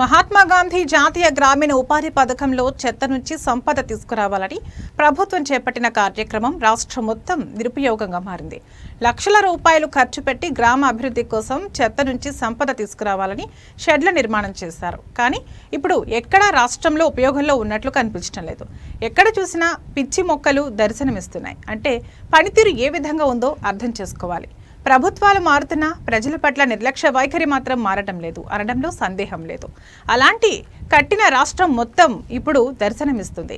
మహాత్మా గాంధీ జాతీయ గ్రామీణ ఉపాధి పథకంలో చెత్త నుంచి సంపద తీసుకురావాలని ప్రభుత్వం చేపట్టిన కార్యక్రమం రాష్ట్రం మొత్తం నిరుపయోగంగా మారింది. లక్షల రూపాయలు ఖర్చు పెట్టి గ్రామ అభివృద్ధి కోసం చెత్త నుంచి సంపద తీసుకురావాలని షెడ్ల నిర్మాణం చేశారు. కానీ ఇప్పుడు ఎక్కడా రాష్ట్రంలో ఉపయోగంలో ఉన్నట్లు కనిపించడం లేదు. ఎక్కడ చూసినా పిచ్చి మొక్కలు దర్శనమిస్తున్నాయి. అంటే పనితీరు ఏ విధంగా ఉందో అర్థం చేసుకోవాలి. ప్రభుత్వాలు మారుతున్నా ప్రజల పట్ల నిర్లక్ష్య వైఖరి మాత్రం మారడం లేదు అనడంలో సందేహం లేదు. అలాంటి కట్టిన రాష్ట్రం మొత్తం ఇప్పుడు దర్శనమిస్తుంది.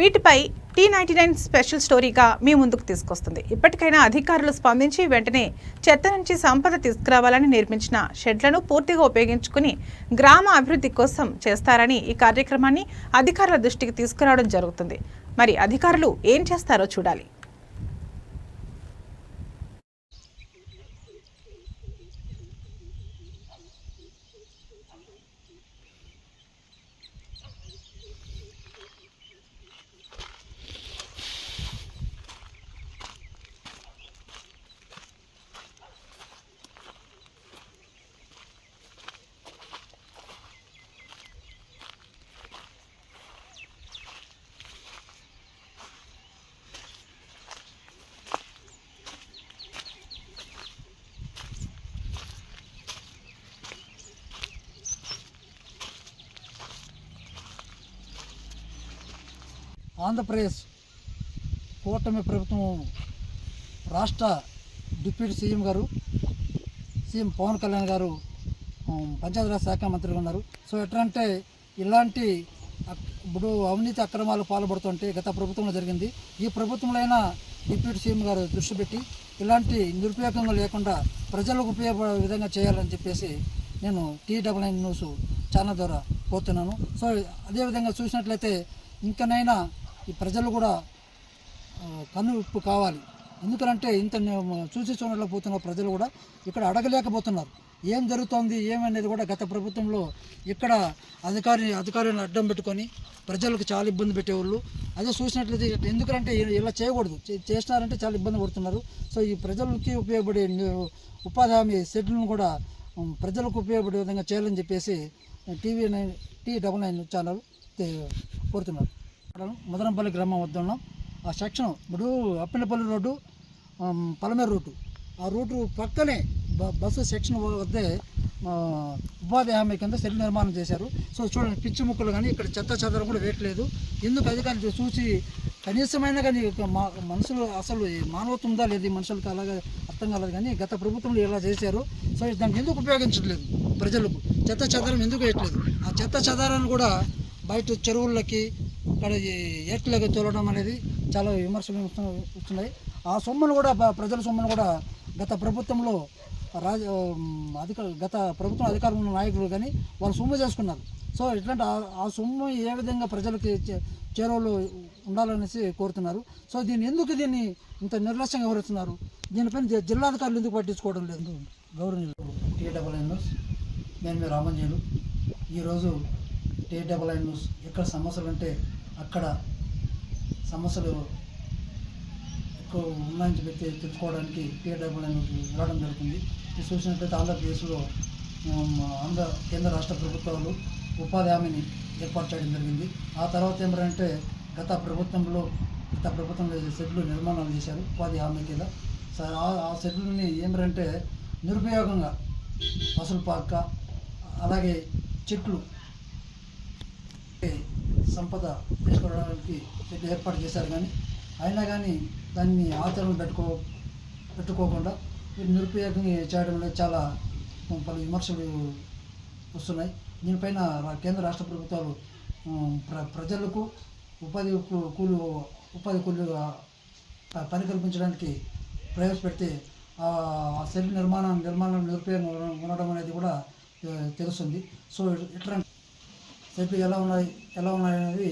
వీటిపై టీ నైన్టీ నైన్ స్పెషల్ స్టోరీగా మీ ముందుకు తీసుకొస్తుంది. ఇప్పటికైనా అధికారులు స్పందించి వెంటనే చెత్త నుంచి సంపద తీసుకురావాలని నిర్మించిన షెడ్లను పూర్తిగా ఉపయోగించుకుని గ్రామ అభివృద్ధి కోసం చేస్తారని ఈ కార్యక్రమాన్ని అధికారుల దృష్టికి తీసుకురావడం జరుగుతుంది. మరి అధికారులు ఏం చేస్తారో చూడాలి. ఆంధ్రప్రదేశ్ కూటమి ప్రభుత్వం రాష్ట్ర deputy CM garu CM Pavan Kalyan garu Panchayati Raj శాఖ మంత్రిగా ఉన్నారు. సో ఎట్లా అంటే ఇలాంటి ఇప్పుడు అవినీతి అక్రమాలు పాల్పడుతుంటే గత ప్రభుత్వంలో జరిగింది. ఈ ప్రభుత్వంలో అయినా డిప్యూటీ సీఎం గారు దృష్టి పెట్టి ఇలాంటి నిరుపయోగంగా లేకుండా ప్రజలకు ఉపయోగపడే విధంగా చేయాలని చెప్పేసి నేను టీ నైన్ న్యూస్ ఛానల్ ద్వారా కోరుతున్నాను. సో అదేవిధంగా చూసినట్లయితే ఇంకనైనా ఈ ప్రజలు కూడా కన్ను ఉప్పు కావాలి. ఎందుకంటే ఇంత చూసి చూడలేక పోతున్న ప్రజలు కూడా ఇక్కడ అడగలేకపోతున్నారు. ఏం జరుగుతోంది ఏమనేది కూడా గత ప్రభుత్వంలో ఇక్కడ అధికారి అధికారులను అడ్డం పెట్టుకొని ప్రజలకు చాలా ఇబ్బంది పెట్టేవాళ్ళు. అదే చూసినట్లయితే ఎందుకంటే ఇలా చేయకూడదు. చేసినారంటే చాలా ఇబ్బంది పడుతున్నారు. సో ఈ ప్రజలకి ఉపయోగపడే ఉపాధి హామీ సెట్లను కూడా ప్రజలకు ఉపయోగపడే విధంగా చేయాలని చెప్పేసి TV nine T double nine channel కోరుతున్నారు. ఇక్కడ గ్రామం వద్ద ఉన్నాం. ఆ సెక్షన్ ఇప్పుడు అప్పినపల్లి రోడ్డు పలమేరు రూటు. ఆ రూటు పక్కనే బ- బస్సు సెక్షన్ వద్దే ఉపాధి హామీ కింద సెల్ నిర్మాణం చేశారు. సో చూడండి పిచ్చి ముక్కలు కానీ ఇక్కడ చెత్త చెదరం కూడా వేయట్లేదు. ఎందుకు అధికారులు చూసి కనీసమైన కానీ మా మనుషులు అసలు ఈ మానవత్వం ఉందా లేదు మనుషులకు అలాగే అర్థం కాలేదు కానీ గత ప్రభుత్వంలో ఇలా చేశారు. సో దాన్ని ఎందుకు ఉపయోగించట్లేదు ప్రజలకు? చెత్త చెదరం ఎందుకు వేయట్లేదు? ఆ చెత్త చెదారాన్ని కూడా బయట చెరువులకి ఇక్కడ ఏట్లకి తోలడం అనేది చాలా విమర్శలు వస్తున్నాయి. ఆ సొమ్మును కూడా ప్రజల సొమ్మును కూడా గత ప్రభుత్వంలో రాజ అధిక గత ప్రభుత్వం అధికారంలో ఉన్న నాయకులు కానీ వాళ్ళు సొమ్ము చేసుకున్నారు. సో ఇట్లాంటి ఆ- సొమ్ము ఏ విధంగా ప్రజలకి చే- చేరువలో ఉండాలనేసి కోరుతున్నారు. సో దీన్ని ఎందుకు దీన్ని ఇంత నిర్లక్ష్యంగా వివరిస్తున్నారు దీనిపైన జిల్లాధికారులు ఎందుకు పట్టించుకోవడం లేదు? గౌరవనీయులు టీ న్యూస్ నేను మీ రామంజీలు. ఈరోజు టీ డబల్ న్యూస్ ఎక్కడ సమస్యలు అంటే అక్కడ సమస్యలు ఎక్కువ ఉన్నాయని చెప్పి తెలుసుకోవడానికి టీ వెళ్ళడం రావడం జరుగుతుంది. ఇది చూసినట్లయితే ఆంధ్రప్రదేశ్లో ఆంధ్ర కేంద్ర రాష్ట్ర ప్రభుత్వాలు ఉపాధి హామీని ఏర్పాటు చేయడం జరిగింది. ఆ తర్వాత ఏమిటంటే గత ప్రభుత్వంలో గత ప్రభుత్వంలో సెట్లు నిర్మాణాలు చేశారు ఉపాధి హామీ కింద. ఆ- ఆ సెట్లని ఏమిటంటే నిరుపయోగంగా పసులు పాక అలాగే చెట్లు సంపద తీసుకోవడానికి ఏర్పాటు చేశారు కానీ అయినా కానీ దాన్ని ఆచరణ పెట్టుకో పెట్టుకోకుండా నిరుపయోగం చేయడంలో చాలా పలు విమర్శలు వస్తున్నాయి. దీనిపైన కేంద్ర రాష్ట్ర ప్రభుత్వాలు ప్ర ప్రజలకు ఉపాధి కూ- కూలి ఉపాధి కూలి పని కల్పించడానికి ప్రవేశపెడితే ఆ సెల్ నిర్మాణం నిర్మాణం నిరుపయోగం ఉండడం అనేది కూడా తెలుస్తుంది. సో ఇట్లా సెట్లు ఎలా ఉన్నాయి ఎలా ఉన్నాయి అనేది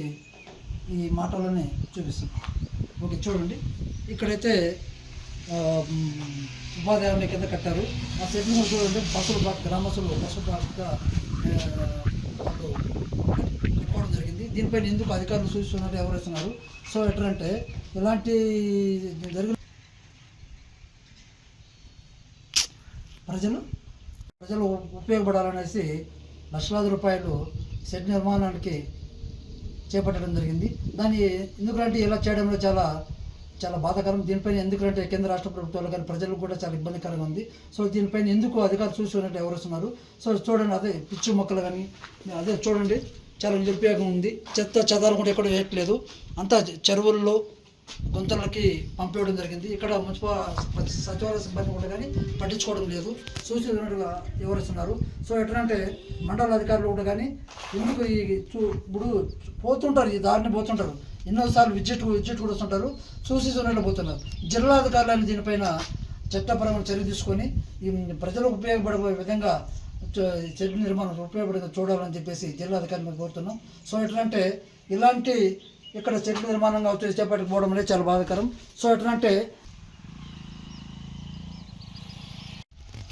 ఈ మాటలోనే చూపిస్తుంది ఓకే చూడండి. ఇక్కడైతే ఉపాధ్యాయుని ఉపాధి హామీ కింద కట్టారు. ఆ సెట్లు చూడండి. బస్సులు బాగా గ్రామస్తులు బస్సు బాగా వాళ్ళు కట్టుకోవడం జరిగింది. దీనిపైన ఎందుకు అధికారులు సూచిస్తున్నారు ఎవరేస్తున్నారు సో ఎట్లా అంటే ఇలాంటి జరిగిన ప్రజలు ప్రజలు ఉపయోగపడాలనేసి లక్షలాది రూపాయలు షెడ్ నిర్మాణానికి చేపట్టడం జరిగింది. దాన్ని ఎందుకంటే ఇలా చేయడంలో చాలా చాలా బాధాకరం. దీనిపైన ఎందుకంటే కేంద్ర రాష్ట్ర ప్రభుత్వాలు కానీ ప్రజలకు కూడా చాలా ఇబ్బందికరంగా ఉంది. సో దీనిపైన ఎందుకు అధికారులు చూసుకున్నట్టు ఎవరు వస్తున్నారు? సో చూడండి అదే పిచ్చి మొక్కలు కానీ అదే చూడండి. చాలా నిరుపయోగం ఉంది. చెత్త చెదారం కూడా ఎక్కడ వేయట్లేదు. అంతా చెరువుల్లో గుంతలకి పంపేయడం జరిగింది. ఇక్కడ మున్సిపల్ సచివాలయ సిబ్బంది కూడా కానీ పట్టించుకోవడం లేదు. సూచించినట్టుగా వివరిస్తున్నారు సో ఎట్లంటే మండల అధికారులు కూడా కానీ ఎందుకు ఈ చూ- ఇప్పుడు పోతుంటారు ఈ దారిని పోతుంటారు. ఎన్నోసార్లు విజిట్ విజిట్ కూడా వస్తుంటారు. చూసి పోతున్నారు. జిల్లా అధికారులను దీనిపైన చట్టపరమైన చర్య తీసుకొని ఈ ప్రజలకు ఉపయోగపడే విధంగా చ- చెట్టు నిర్మాణం ఉపయోగపడే చూడాలని చెప్పేసి జిల్లా అధికారులు కోరుతున్నాం. సో ఎట్లంటే ఇలాంటి ఇక్కడ చెట్లు నిర్మాణం కావచ్చు చేపట్టుకుపోవడం అనేది చాలా బాధాకరం. సో ఎట్లంటే